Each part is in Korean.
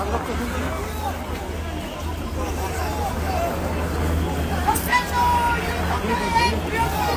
Sen de o yüzden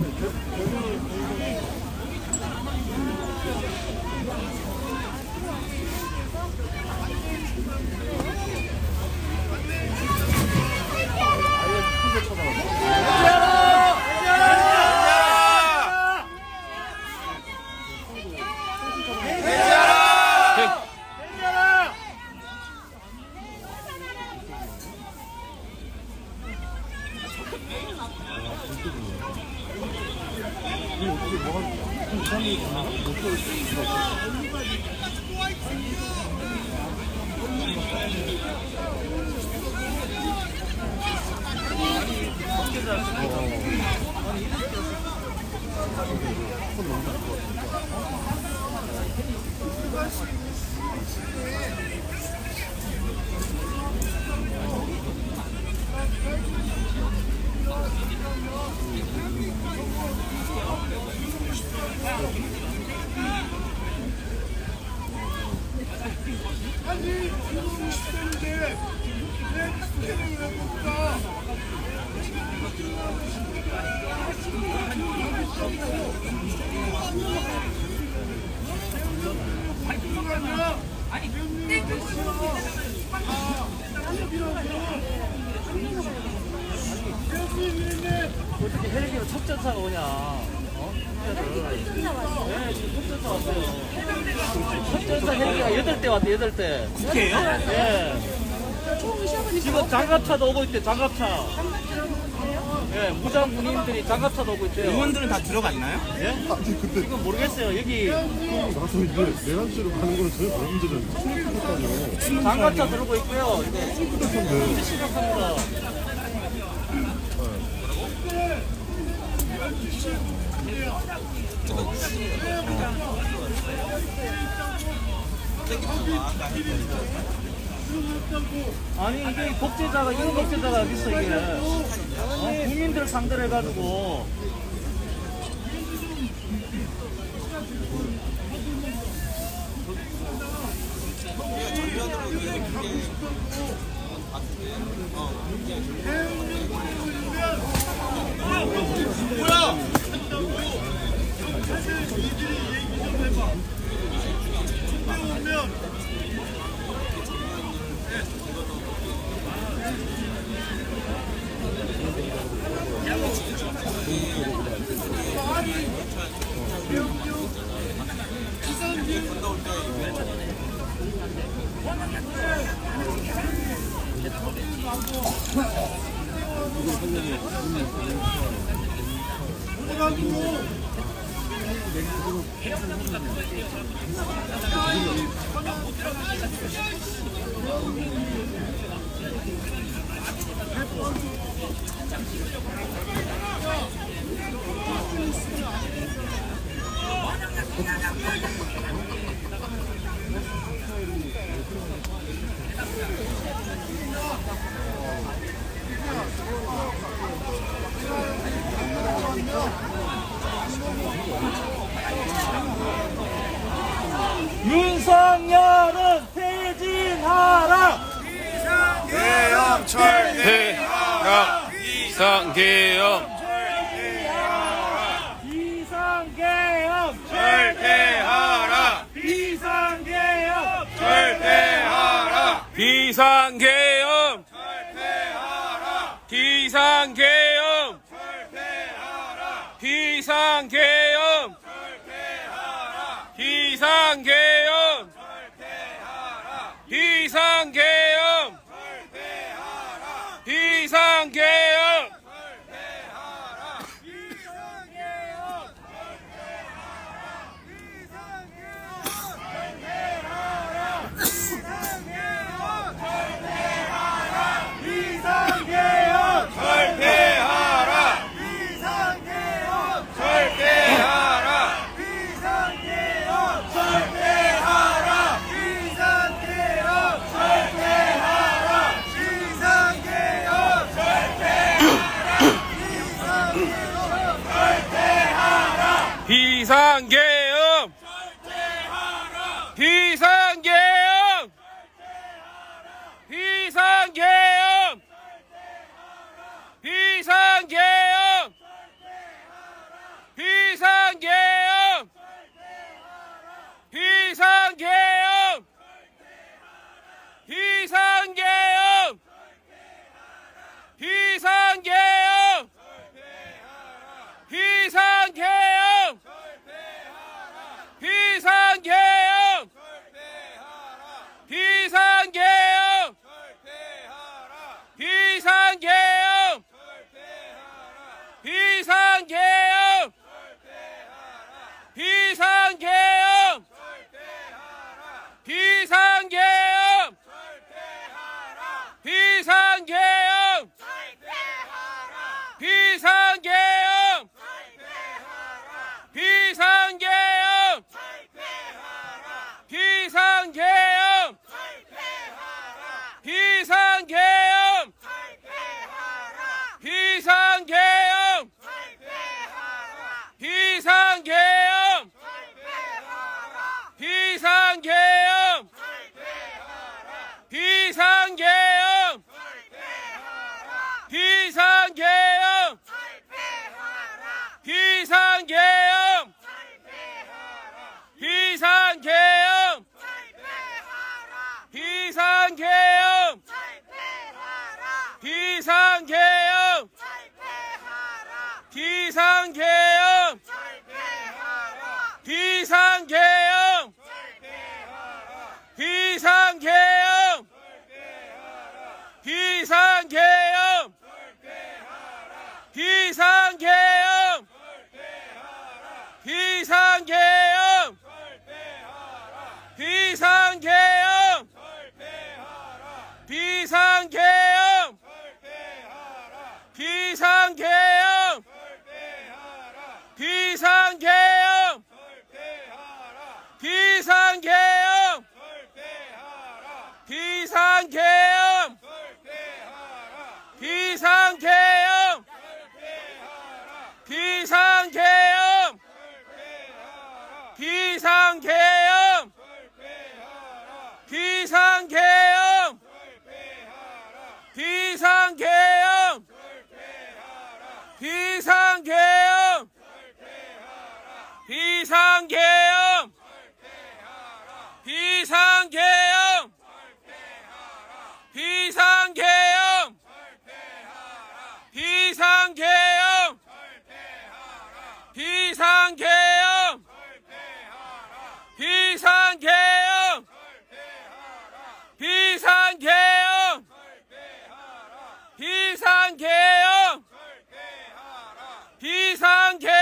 아, 진짜 좋네. 어 떻게 헬기로 첩전사가 오냐? 어? 네, 지금 첩전사 왔어요. 첩전사 헬기가 여덟 대 왔대, 여덟 대. 국회예요? 예. 지금 장갑차도 오고 있대, 장갑차. 예, 무장 군인들이 장갑차도 오고 있대요. 의원들은 다 들어갔나요? 예? 아니 근데 이건 모르겠어요. 여기 나서 이제 내란죄로 가는 거는 전혀 다른 문제는 충분하다뇨. 장갑 차 들고 있고요. 이거 충분한데 심각합니다. 아니 이게 독재자가 이런 독재자가 어디 있어 이게 상대로 해가지고. 윤석열은 철폐하라 이상계엄. 비상계엄. 철폐하라. 비상계엄. 철폐하라. 비상계엄. 철폐하라. 비상계엄. 철폐하라. 비상계엄. 철폐하라. 비상계 비상계엄! 철폐하라 비상계엄! 철폐하라 비상계엄! 철폐하라 비상계엄! 철폐하라 비상계엄! 철폐하라 비상계엄! 철폐하라 비상계엄! 철폐하라 비상계 이상 개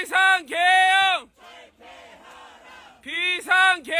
비상계엄! 비상계엄!